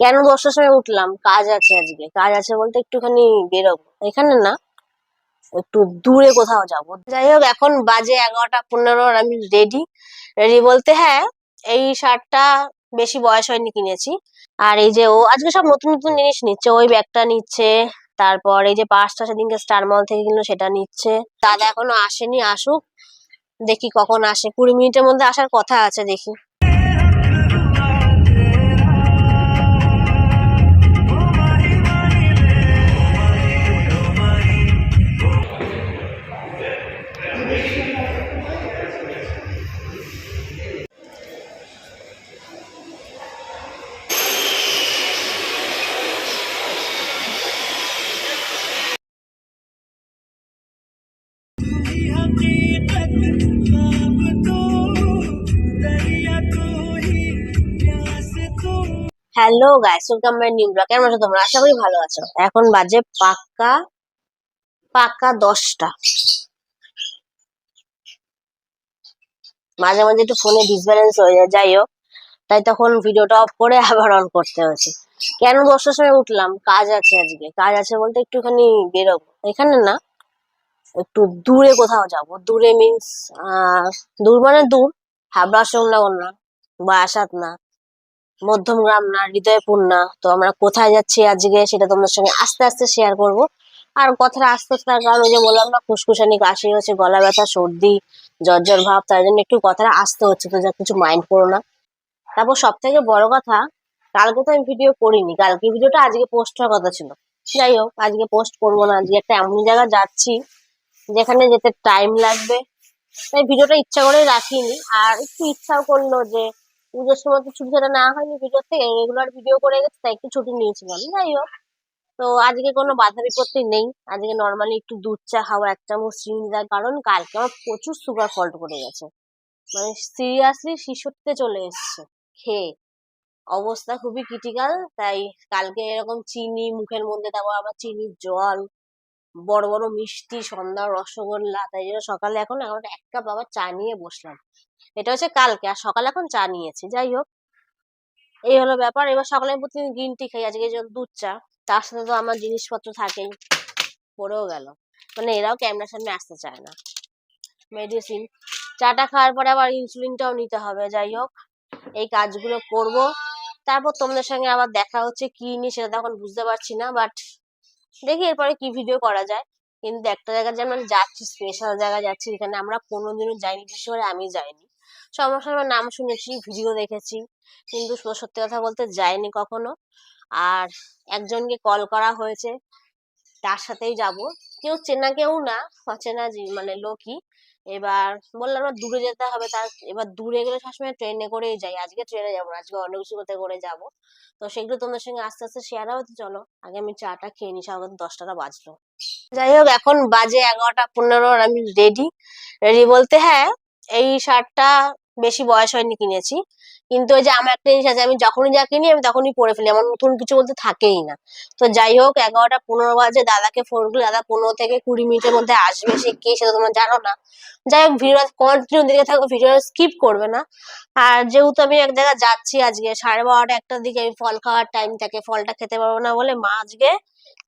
কেন দশটার সময় উঠলাম? কাজ আছে আজকে। কাজ আছে বলতে একটুখানি বেরোবো। এখানে না, একটু দূরে কোথাও যাব। যাই হোক, এখন বাজে এগারোটা পনেরো, আর আমি রেডি রেডি বলতে হ্যাঁ এই শার্টটা বেশি বয়স হয়নি কিনেছি। আর এই যে ও, আজকে সব নতুন নতুন জিনিস নিচ্ছে। ওই ব্যাগটা নিচ্ছে, তারপর এই যে পাঁচটা সেদিনকে স্টার মল থেকে কিনলো, সেটা নিচ্ছে। দাদা এখনও আসেনি, আসুক। দেখি কখন আসে। কুড়ি মিনিটের মধ্যে আসার কথা আছে, দেখি। Hello guys welcome my new blog কেমন আছো তোমরা? আশা করি ভালো আছো। এখন বাজে পাক্কা পাক্কা দশটা। মাঝে মাঝে একটু ফোনে ডিসব্যালেন্স হয়ে যায়, যাই হোক। তাই তখন ভিডিওটা অফ করে আবার অন করতে হয়েছে। কেন দশটার সময় উঠলাম? কাজ আছে আজকে। কাজ আছে বলতে একটুখানি বেরোবো। এখানে না, একটু দূরে কোথাও যাব। দূরে মিন্স দূর মানে দূর। হাবড়া, সোমনগর না বারাসাত না। মধ্যমগ্রাম না, হৃদয়পুর না। তো আমরা কোথায় যাচ্ছি আজকে সেটা তোমাদের সঙ্গে আস্তে আস্তে শেয়ার করব। আর কথাটা আস্তে আস্তে কারণ ওই যে বললাম না ফুসফুসানি কাশি হচ্ছে, গলা ব্যথা, সর্দি, জ্বর ভাব, তার জন্য একটু কথাটা আসতে হচ্ছে, তো যা কিছু মাইন্ড করো না। তারপর সব থেকে বড় কথা, কালকে তো আমি ভিডিও করিনি। কালকে ভিডিওটা আজকে পোস্ট হওয়ার কথা ছিল। যাই হোক, আজকে পোস্ট করব না, আজকে একটা এমন জায়গা যাচ্ছি যেখানে যেতে টাইম লাগবে। তাই ভিডিওটা ইচ্ছা করে রাখিনি। আর একটু ইচ্ছাও করল যে পুজোর সময় তো ছুটি ছুটিটা না হয়নি ভিডিও থেকে রেগুলার ভিডিও করে গেছে, তাই একটু ছুটি নিয়েছিলাম। যাই হোক, তো আজকে কোনো বাধা বিপত্তি নেই। আজকে নর্মালি একটু দুধ চা খাওয়া এক চামচ চিনি দেওয়ার কারণ, কালকে আমার প্রচুর সুগার ফল্ট করে গেছে। মানে সিরিয়াসলি শিশুতে চলে এসছে, খেয়ে। অবস্থা খুবই ক্রিটিক্যাল তাই কালকে এরকম চিনি, মুখের মধ্যে তারপর আবার চিনির জল, বড় বড় মিষ্টি সন্ধ্যা রসগোল্লা, তাই জন্য সকালে এখন এগারোটা এক কাপ আবার চা নিয়ে বসলাম। এটা হচ্ছে কালকে, আর সকালে এখন চা নিয়েছি, যাই হোক। এই হলো ব্যাপার, এবার সকালে প্রতিদিন গ্রিন টি খাই, আজকে দুধ চা, তার সাথে তো আমার জিনিসপত্র থাকেই, পড়েও গেল। মানে এরাও ক্যামেরার সামনে আসতে চায় না। মেডিসিন, চাটা খাওয়ার পরে আবার ইনসুলিনটাও নিতে হবে, যাই হোক। এই কাজগুলো করব। তারপর তোমাদের সঙ্গে আবার দেখা হচ্ছে, কি নিয়ে সেটা তো এখন বুঝতে পারছি না বাট দেখি এরপরে কি ভিডিও করা যায়। কিন্তু একটা জায়গায় যে আমরা যাচ্ছি স্পেশাল জায়গায় যাচ্ছি এখানে আমরা কোনোদিনও যাইনি, বিশেষ করে আমি যাইনি। সমস্যা আমার নাম শুনেছি, ভিডিও দেখেছি। কিন্তু সত্যি কথা বলতে যাইনি কখনো। আর একজনকে কল করা হয়েছে, তার সাথেই যাব। কেউ চেনা কেউ না, অচেনা মানে লোকই। এবার বললাম না দূরে যেতে হবে। তার, এবার দূরে গেলে সবসময় ট্রেনে করেই যাই। আজকে ট্রেনে যাব না, আজকে অনেক কিছু করতে করে যাব। তো সেগুলো তোমাদের সঙ্গে আস্তে আস্তে শেয়ার হবে। চলো, আগে আমি চাটা খেয়ে নিই, সকাল দশটাটা বাজলো। যাই হোক, এখন বাজে এগারোটা পনেরো আমি রেডি রেডি বলতে হ্যাঁ এই শার্টটা বেশি বয়স হয়নি কিনেছি। কিন্তু ওই যে আমার একটা জিনিস আছে, আমি যখনই যা কিনি আমি তখনই পরে ফেলি। আমার নতুন কিছু বলতে থাকেই না। তো যাই হোক, এগারোটা পনেরো বাজে দাদাকে ফোন করি দাদা পনেরো থেকে কুড়ি মিনিটের মধ্যে আসবে, সে কে সেটা তোমরা জানো না। যাই হোক ভিডিও কন্টিনিউ দেখে থাকো ভিডিও স্কিপ করবে না। আর যেহেতু আমি এক জায়গায় যাচ্ছি আজকে, সাড়ে বারোটা একটার দিকে আমি ফল খাওয়ার টাইম থাকে ফলটা খেতে পারব না বলে মা আজকে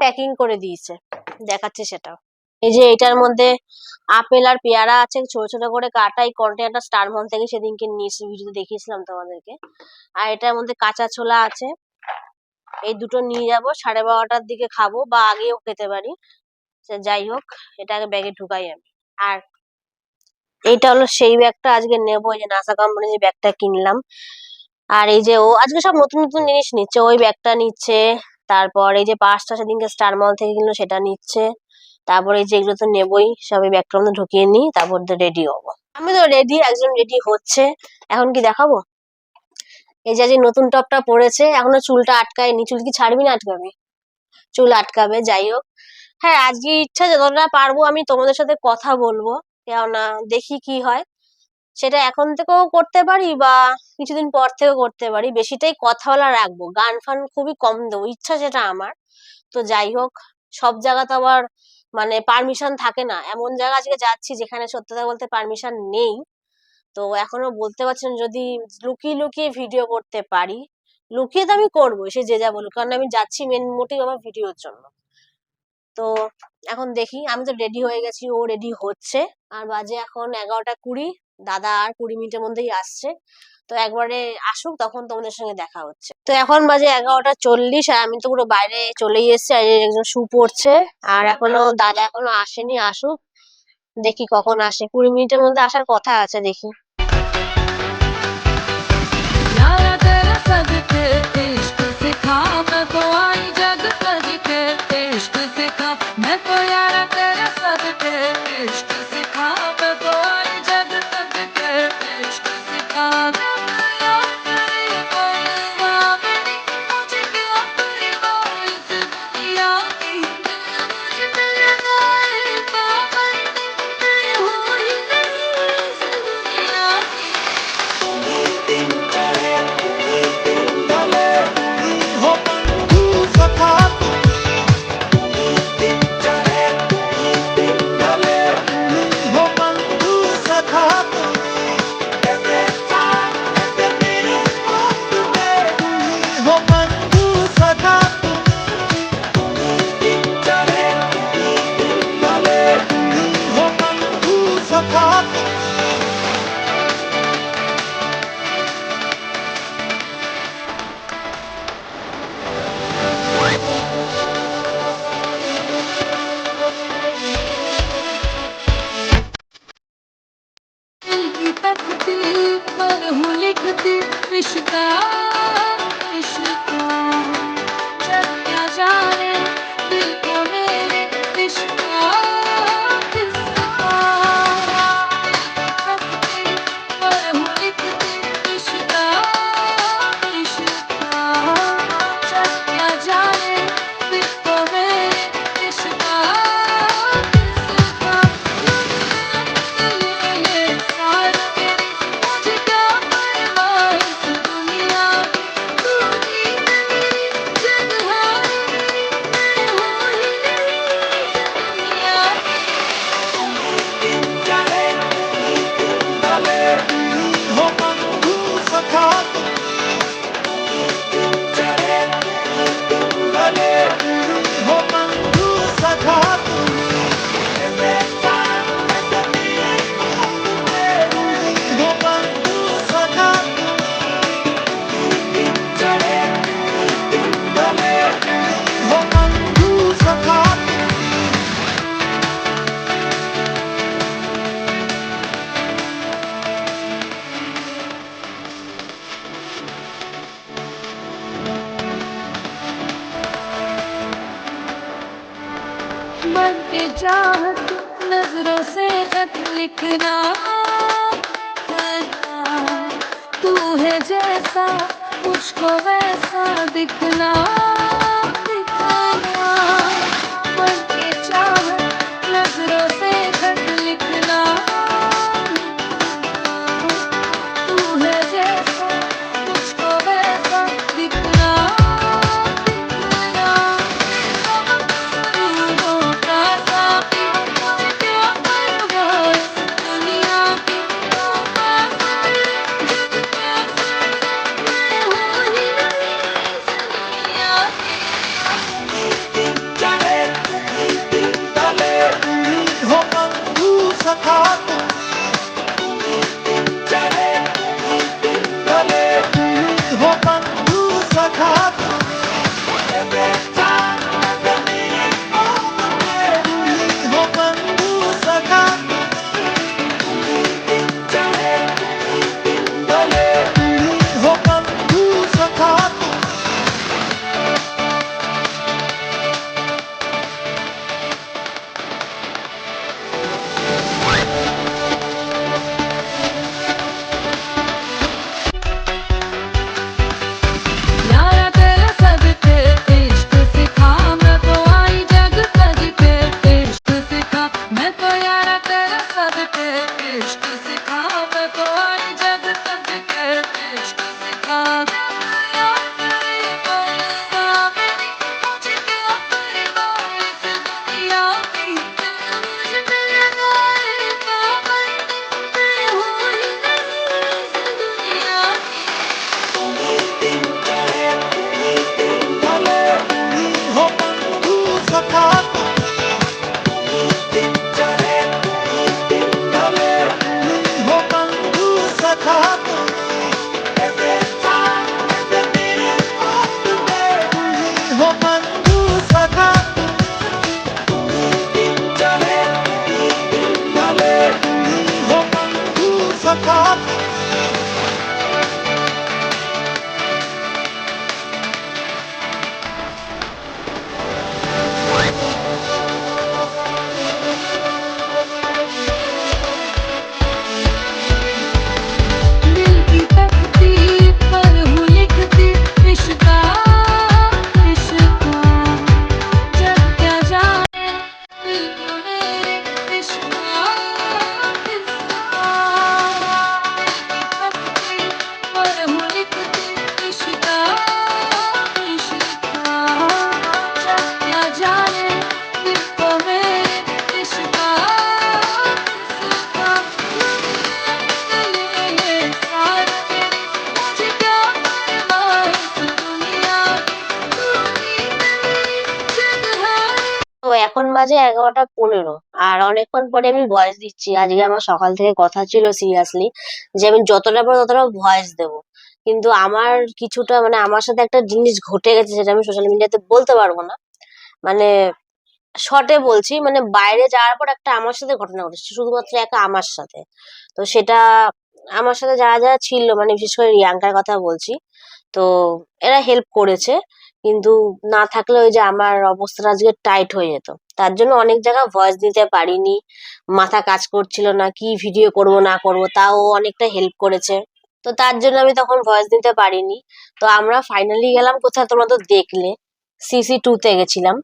প্যাকিং করে দিয়েছে। দেখাচ্ছে সেটা এই যে এটার মধ্যে আপেল আর পেয়ারা আছে, ছোট ছোট করে কাটা। এই কন্টেনারটা স্টার মল থেকে সেদিনকে নিয়েছি ভিডিওতে দেখিয়েছিলাম তোমাদেরকে। আর এটার মধ্যে কাঁচা ছোলা আছে। এই দুটো নিয়ে যাব, সাড়ে বারোটার দিকে খাব বা আগেও খেতে পারি। যাই হোক, এটা আগে ব্যাগে ঢুকাই আমি। আর এইটা হলো সেই ব্যাগটা আজকে নেব, এই যে নাসা কোম্পানির যে ব্যাগটা কিনলাম। আর এই যে ও, আজকে সব নতুন নতুন জিনিস নিচ্ছে। ওই ব্যাগটা নিচ্ছে, তারপর এই যে পাঁচটা সেদিনকে স্টার মল থেকে কিনলো, সেটা নিচ্ছে। তারপরে এই যে এগুলো তো নেবই সব এই ব্যাগটার মধ্যে ঢুকিয়ে নিই, তারপর তো রেডি হব। আমি তো রেডি একজন রেডি হচ্ছে। এখন কি দেখাবো? এই যে আজকে নতুন টপটা পরেছে এখনও চুলটা আটকায়নি। চুল কি ছাড়বি না আটকাবি? চুল আটকাবে, যাই হোক। হ্যাঁ আজকে ইচ্ছা যতটা পারব আমি তোমাদের সাথে কথা বলব, কেননা দেখি কি হয়। সেটা এখন থেকেও করতে পারি বা কিছুদিন পর থেকেও করতে পারি। বেশিটাই কথা বলা রাখব। গান ফান খুবই কম দেবো, ইচ্ছা সেটা আমার। তো যাই হোক, সব জায়গা তো আবার মানে পারমিশন থাকে না। এমন জায়গা আজকে যাচ্ছি যেখানে সত্যি কথা বলতে পারমিশন নেই। তো এখনও বলতে পারছি না যদি লুকিয়ে লুকিয়ে ভিডিও করতে পারি। লুকিয়ে তো আমি করব সে যে যা বলুক। কারণ আমি যাচ্ছি মেন মোটিভ আমার ভিডিওর জন্য। তো এখন দেখি, আমি তো রেডি হয়ে গেছি, ও রেডি হচ্ছে। আর বাজে এখন এগারোটা কুড়ি, দাদা আর কুড়ি মিনিটের মধ্যেই আসছে। তো একবারে আসুক, তখন তোমাদের সঙ্গে দেখা হচ্ছে। তো এখন বাজে এগারোটা চল্লিশ, আর আমি তো পুরো বাইরে চলেই এসেছি, আর একজন শু পড়ছে, আর এখনও দাদা এখনও আসেনি, আসুক, দেখি কখন আসে। কুড়ি মিনিটের মধ্যে আসার কথা আছে, দেখি। लिखती रिश्ता। चाहत नज़रों से खत लिखना। तू है जैसा मुझको वैसा दिखना। বাজে এগারোটা পনেরো। আর অনেকক্ষণ পরে আমি ভয়েস দিচ্ছি। আজকে আমার সকাল থেকে কথা ছিল সিরিয়াসলি যে আমি যতটা পারব ততটা ভয়েস দেবো। কিন্তু আমার কিছুটা মানে আমার সাথে একটা জিনিস ঘটে গেছে যেটা আমি সোশ্যাল মিডিয়াতে বলতে পারব না। মানে শর্টে বলছি মানে বাইরে যাওয়ার পর একটা আমার সাথে ঘটনা ঘটেছে। শুধুমাত্র একা আমার সাথে। তো সেটা আমার সাথে যারা যারা ছিল মানে বিশেষ করে রিয়াঙ্কার কথা বলছি, তো এরা হেল্প করেছে। কিন্তু না থাকলে ওই যে আমার অবস্থাটা আজকে টাইট হয়ে যেত। তার জন্য অনেক জায়গায় ভয়েস দিতে পারিনি, মাথা কাজ করছিল না, কি ভিডিও করব, না করব, তাও অনেকটা হেল্প করেছে। তো তার জন্য আমি তখন ভয়েস দিতে পারিনি। তো আমরা ফাইনালি গেলাম কোথায় তোমরা তো দেখলে সিসি টু তে গেছিলাম।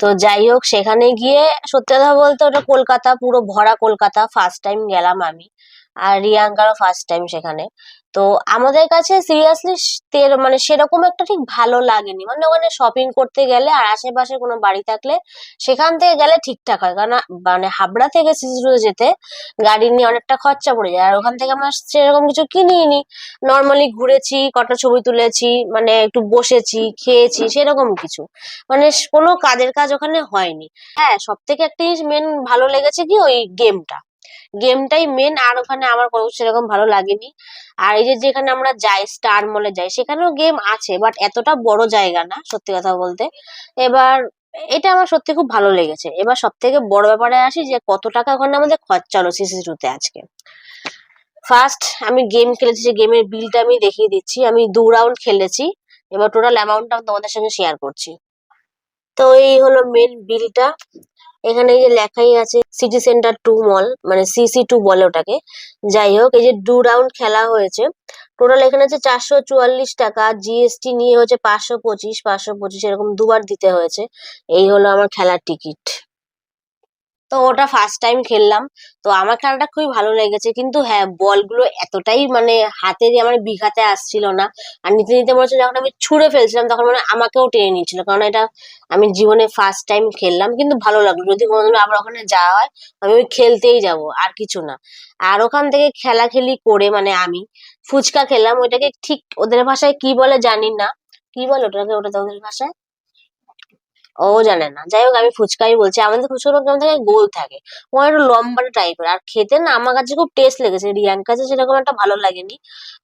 তো যাই হোক, সেখানে গিয়ে সত্যি কথা বলতে ওটা কলকাতা, পুরো ভরা কলকাতা ফার্স্ট টাইম গেলাম আমি। আর রিয়াঙ্কারও ফার্স্ট টাইম সেখানে। তো আমাদের কাছে সিরিয়াসলি মানে সেরকম একটা ঠিক ভালো লাগেনি। মানে ওখানে শপিং করতে গেলে আর আশেপাশে কোনো বাড়ি থাকলে সেখান থেকে গেলে ঠিকঠাক হয়। কারণ মানে হাবড়া থেকে সিজুরে যেতে গাড়ি নিয়ে অনেকটা খরচা পড়ে যায়। আর ওখান থেকে আমরা সেরকম কিছু কিনিনি। নর্মালি ঘুরেছি, কটা ছবি তুলেছি মানে একটু বসেছি, খেয়েছি, সেরকম কিছু। মানে কোনো কাজের কাজ ওখানে হয়নি। হ্যাঁ সব থেকে একটা জিনিস মেন ভালো লেগেছে কি ওই গেমটা গেমটাই মেন আর ওখানে আমার কোনো সেরকম ভালো লাগেনি। আর এই যে যেখানে আমরা যাই স্টার মলে যাই, সেখানেও গেম আছে বাট এতটা বড় জায়গা না, সত্যি কথা বলতে। এবার, এটা আমার সত্যি খুব ভালো লেগেছে। এবার সব থেকে বড় ব্যাপারে আসি যে, কত টাকা ওখানে আমাদের খরচা? হলো সিসি টুতে আজকে। ফার্স্ট আমি গেম খেলেছি, যে গেমের বিলটা আমি দেখিয়ে দিচ্ছি। আমি দু রাউন্ড খেলেছি। এবার টোটাল অ্যামাউন্টটা তোমাদের সঙ্গে শেয়ার করছি। তো এই হলো মেন বিলটা এখানে এই যে লেখাই আছে সিটি সেন্টার টু মল মানে সিসি টু বলে ওটাকে। যাই হোক, এই যে দু রাউন্ড খেলা হয়েছে। টোটাল এখানে হচ্ছে চারশো চুয়াল্লিশ টাকা, জিএসটি নিয়ে হচ্ছে পাঁচশো পঁচিশ পাঁচশো পঁচিশ এরকম দুবার দিতে হয়েছে। এই হলো আমার খেলার টিকিট। তো ওটা ফার্স্ট টাইম খেললাম। তো আমার খেলাটা খুবই ভালো লেগেছে। কিন্তু হ্যাঁ বলগুলো এতটাই মানে হাতে দিয়ে আমার বিঘাতে আসছিল না। আর নিতে নিতে মনে হচ্ছে যখন আমি ছুঁড়ে ফেলছিলাম, তখন মানে আমাকেও টেনে নিচ্ছিল কারণ এটা আমি জীবনে ফার্স্ট টাইম খেললাম। কিন্তু ভালো লাগল। যদি কোনোদিন আবার ওখানে যাওয়া হয়, আমি ওই খেলতেই যাব, আর কিছু না। আর ওখান থেকে খেলাখেলি করে মানে আমি ফুচকা খেলাম ওইটাকে ঠিক ওদের ভাষায় কি বলে জানি না। কি বলে ওটাকে? ওটা তো ওদের ভাষায়? ও জানে না। যাই হোক, আমি ফুচকাই বলছি। আমাদের ফুচকার কেমন থাকে গোল থাকে। ও একটু লম্বা টাইপের আর খেতে না আমার কাছে খুব টেস্ট লেগেছে। রিয়ান কাছে সেরকম একটা ভালো লাগেনি।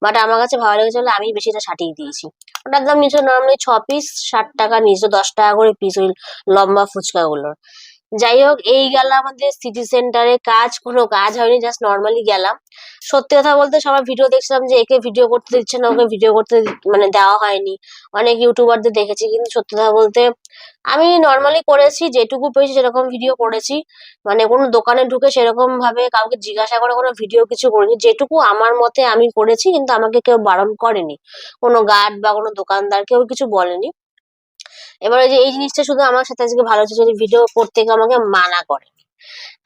বাট আমার কাছে ভালো লেগেছে বলে আমি বেশিটা সাটিয়ে দিয়েছি। ওটার দাম নিচে নর্মালি ছ পিস ষাট টাকা নিচে দশ টাকা করে পিস ওই লম্বা ফুচকা গুলোর যাই হোক এই গেল আমাদের সিটি সেন্টারে কাজ কোনো কাজ হয়নি জাস্ট নর্মালি গেলাম। সত্যি কথা বলতে সবাই ভিডিও দেখছিলাম যে একে ভিডিও করতে দিচ্ছে না, ওকে ভিডিও করতে মানে দেওয়া হয়নি। অনেক ইউটিউবারদের দেখেছি, কিন্তু সত্যি কথা বলতে আমি নর্মালি করেছি, যেটুকু পেয়েছি সেরকম ভিডিও করেছি। মানে কোনো দোকানে ঢুকে সেরকম ভাবে কাউকে জিজ্ঞাসা করে কোনো ভিডিও কিছু করিনি। যেটুকু আমার মতে আমি করেছি, কিন্তু আমাকে কেউ বারণ করেনি। কোনো গার্ড বা কোনো দোকানদার কেউ কিছু বলেনি। এবার ওই যে এই জিনিসটা শুধু আমার সাথে আজকে ভালো হচ্ছে যদি ভিডিও করতে গিয়ে আমাকে মানা করে।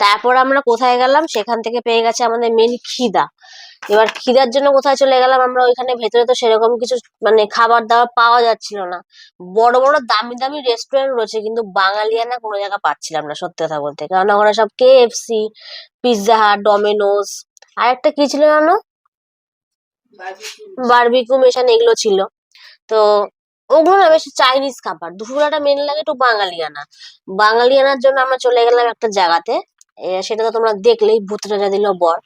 তারপর আমরা কোথায় গেলাম? সেখান থেকে পেয়ে গেছে আমাদের মেন খিদা। এবার খিদার জন্য কোথায় চলে গেলাম? আমরা ওইখানে ভেতরে তো সেরকম কিছু মানে খাবার দাবার পাওয়া যাচ্ছিল না। বড় বড় দামি দামি রেস্টুরেন্ট রয়েছে কিন্তু বাঙালিয়ানা কোনো জায়গা পাচ্ছিলাম না সত্যি কথা বলতে। কারণ ওখানে সব কেএফসি পিৎজা হাট ডমিনোস আর একটা কি ছিল জানো? বারবিকিউ মেশান এগুলো ছিল। তো ওগুলো না বেশি চাইনিজ খাবার। দুপুরবেলাটা মেন লাগে একটু বাঙালিয়ানা। বাঙালিয়ানার জন্য আমরা চলে গেলাম একটা জায়গাতে। সেটা তো তোমরা দেখলেই ভূত দিল বর।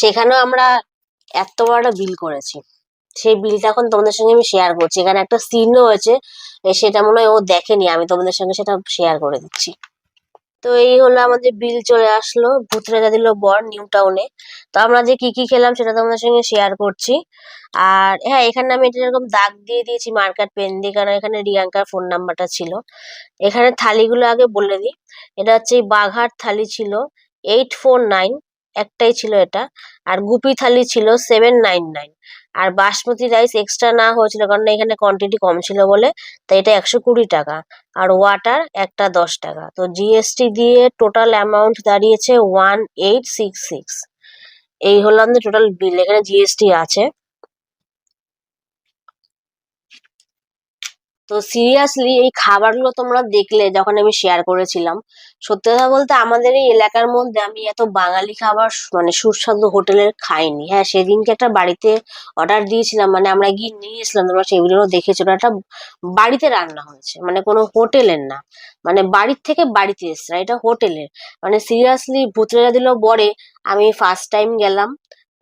সেখানেও আমরা এত বড় একটা বিল করেছি। সেই বিলটা এখন তোমাদের সঙ্গে আমি শেয়ার করছি। এখানে একটা সিনও হয়েছে সেটা মনে হয় ও দেখেনি। আমি তোমাদের সঙ্গে সেটা শেয়ার করে দিচ্ছি। তো এই হলো আমাদের বিল চলে আসলো। ভূত রাজা দিল বর নিউ টাউনে। তো আমরা যে কি কি খেলাম সেটা তোমাদের সঙ্গে শেয়ার করছি। আর হ্যাঁ এখানে আমি এটা এরকম দাগ দিয়ে দিয়েছি মার্কার পেন দিয়ে, কারণ এখানে রিয়াঙ্কার ফোন নাম্বারটা ছিল। এখানে থালিগুলো আগে বলে দিই। এটা হচ্ছে বাঘার থালি ছিল এইট ফোর নাইন একটাই ছিল এটা। আর গুপি থালি ছিল সেভেন নাইন নাইন আর বাসমতি রাইস এক্সট্রা না হয়েছিল কারণ এখানে কোয়ান্টিটি কম ছিল বলে, তাই এটা একশো কুড়ি টাকা। আর ওয়াটার একটা দশ টাকা। তো জিএসটি দিয়ে টোটাল অ্যামাউন্ট দাঁড়িয়েছে ওয়ান এইট সিক্স সিক্স এই হলো আমাদের টোটাল বিল এখানে জিএসটি আছে। তো সিরিয়াসলি এই খাবারগুলো তোমরা দেখলে যখন আমি শেয়ার করেছিলাম, সত্যি কথা বলতে আমাদের এই এলাকার মধ্যে আমি এত বাঙালি খাবার মানে সুস্বাদু হোটেলের খাইনি। হ্যাঁ সেদিনকে একটা বাড়িতে অর্ডার দিয়েছিলাম মানে আমরা গিয়ে নিয়ে এসলাম তোমরা সেগুলো দেখেছ একটা বাড়িতে রান্না হয়েছে মানে কোনো হোটেলের না মানে বাড়ির থেকে বাড়িতে এসছে এটা হোটেলের মানে সিরিয়াসলি ভূতরেরা দিল বরে আমি ফার্স্ট টাইম গেলাম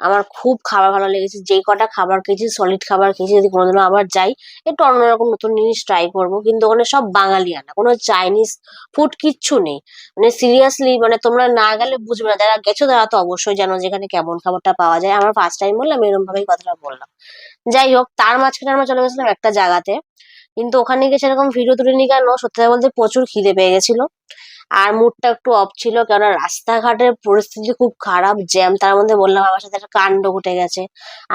আমার খুব খাবার ভালো লেগেছে। যেই কটা খাবার খেয়েছি সলিড খাবার খেয়েছি, যদি কোনোদিনও আবার যাই, একটু অন্যরকম নতুন জিনিস ট্রাই করব। কিন্তু ওখানে সব বাঙালি আনা কোনো চাইনিজ ফুড কিচ্ছু নেই। মানে সিরিয়াসলি মানে তোমরা না গেলে বুঝবে না। যারা গেছো তারা তো অবশ্যই জানো যেখানে কেমন খাবারটা পাওয়া যায়। আমার ফার্স্ট টাইম বললাম এরকম ভাবেই কথাটা বললাম। যাই হোক, তার মাঝখানে আমরা চলে গেছিলাম একটা জায়গাতে। কিন্তু ওখানে গিয়ে সেরকম ভিডিও তুলিনি কেন সত্যি কথা বলতে প্রচুর খিদে পেয়ে গেছিল। আর মুডটা একটু অফ ছিল, কেননা রাস্তাঘাটের পরিস্থিতি খুব খারাপ জ্যাম তার মধ্যে বললাম আমার সাথে একটা কাণ্ড ঘটে গেছে।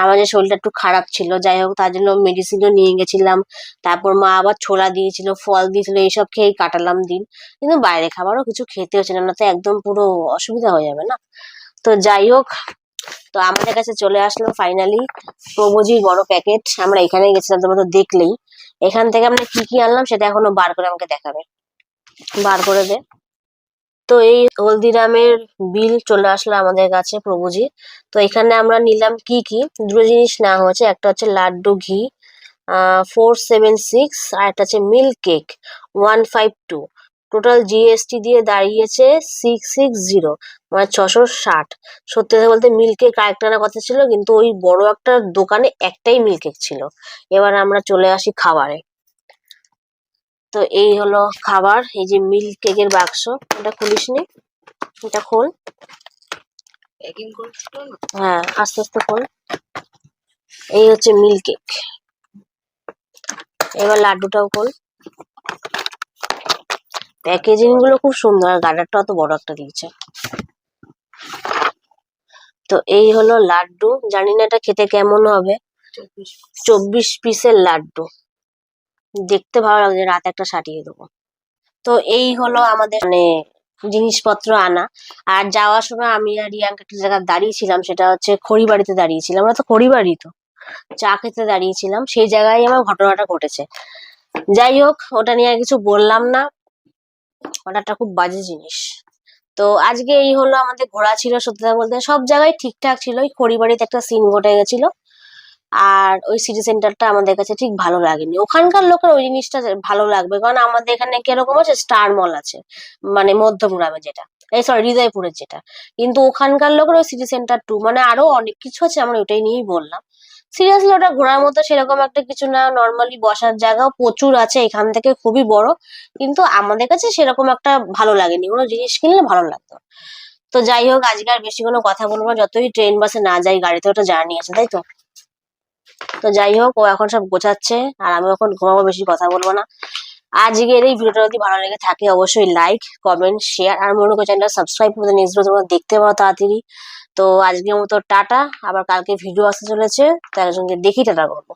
আমার যে শরীরটা একটু খারাপ ছিল, যাই হোক, তার জন্য মেডিসিনও নিয়ে গেছিলাম। তারপর মা আবার ছোলা দিয়েছিল, ফল দিয়েছিল, এইসব খেয়েই কাটালাম দিন। কিন্তু বাইরে খাবারও কিছু খেতে হচ্ছে না তো একদম পুরো অসুবিধা হয়ে যাবে না। তো যাই হোক, তো আমাদের কাছে চলে আসলো ফাইনালি প্রভুজির বড় প্যাকেট আমরা এখানে গেছিলাম, তোমরা তো দেখলেই। এখান থেকে আমরা কি কি আনলাম সেটা এখনও বার করে আমাকে দেখাবে। বার করে দে। তো এই হলদিরামের বিল চলে আসলো আমাদের কাছে প্রভুজি। তো এখানে আমরা নিলাম কি কি? দুটো জিনিস নেওয়া হয়েছে। একটা হচ্ছে লাড্ডু, ঘি ফোর সেভেন সিক্স আর একটা হচ্ছে milk cake one five two total GST দিয়ে দাঁড়িয়েছে সিক্স সিক্স জিরো মানে ছশো ষাট। সত্যি কথা বলতে মিল্ক কেক আরেকটা আনার কথা ছিল কিন্তু ওই বড় একটা দোকানে একটাই মিল্ক কেক ছিল। এবার আমরা চলে আসি খাবারে। তো এই হলো খাবার এই যে মিল্ক কেকের বাক্স। এটা খুলিস নি? এটা খোল। হ্যাঁ আস্তে আস্তে খোল। এই হচ্ছে মিল্ক কেক এবার লাড্ডুটাও খোল। প্যাকেজিংগুলো খুব সুন্দর আর অত বড় একটা দিয়েছে। তো এই হলো লাড্ডু, জানি না এটা খেতে কেমন হবে। চব্বিশ পিসের লাড্ডু। দেখতে ভালো লাগছে, রাতে একটা সাটিয়ে দেবো। তো এই হলো আমাদের মানে জিনিসপত্র আনা। আর যাওয়ার সময় আমি আর রিয়াঙ্কা একটা জায়গায় দাঁড়িয়েছিলাম, সেটা হচ্ছে খড়িবাড়িতে দাঁড়িয়েছিলাম। আমরা তো খড়িবাড়ি তো, চা খেতে দাঁড়িয়েছিলাম। সেই জায়গায় আমার ঘটনাটা ঘটেছে। যাই হোক, ওটা নিয়ে কিছু বললাম না। একটা খুব বাজে জিনিস। তো আজকে এই হলো আমাদের ঘোরা ছিল সত্যি কথা বলতে, সব জায়গায় ঠিকঠাক ছিল। ওই খড়িবাড়িতে একটা সিন ঘটে গেছিল। আর ওই সিটি সেন্টারটা আমাদের কাছে ঠিক ভালো লাগেনি। ওখানকার লোকের ওই জিনিসটা ভালো লাগবে, কারণ আমাদের এখানে কীরকম আছে স্টার মল আছে। মানে মধ্যমগ্রামে যেটা। এই সরি হৃদয়পুরের যেটা। কিন্তু ওখানকার লোকের ওই সিটি সেন্টার টু মানে আরও অনেক কিছু আছে, আমরা ওটাই নিয়েই বললাম। সিরিয়াসলি ওটা ঘোরার মতো সেরকম একটা কিছু না। নর্মালি বসার জায়গাও প্রচুর আছে, এখান থেকে খুবই বড়। কিন্তু আমাদের কাছে সেরকম একটা ভালো লাগেনি। কোনো জিনিস কিনলে ভালো লাগতো। তো যাই হোক, আজকে আর বেশি কোনো কথা বলব না। যতই ট্রেন বাসে না যাই, গাড়িতে ওটা জার্নি আছে, তাই তো? তো যাই হোক, ও এখন সব গোছাচ্ছে, আর আমি এখন ঘুমাবো, বেশি কথা বলব না। আজকের এই ভিডিওটা যদি ভালো লেগে থাকে, অবশ্যই লাইক কমেন্ট শেয়ার আর মনে করো চ্যানেলটা সাবস্ক্রাইব করে নেক্সট তোমরা দেখতে পারো তাড়াতাড়ি। তো আজকের মতো টাটা। আবার কালকে ভিডিও আসতে চলেছে তার সঙ্গে দেখি টাটা করব।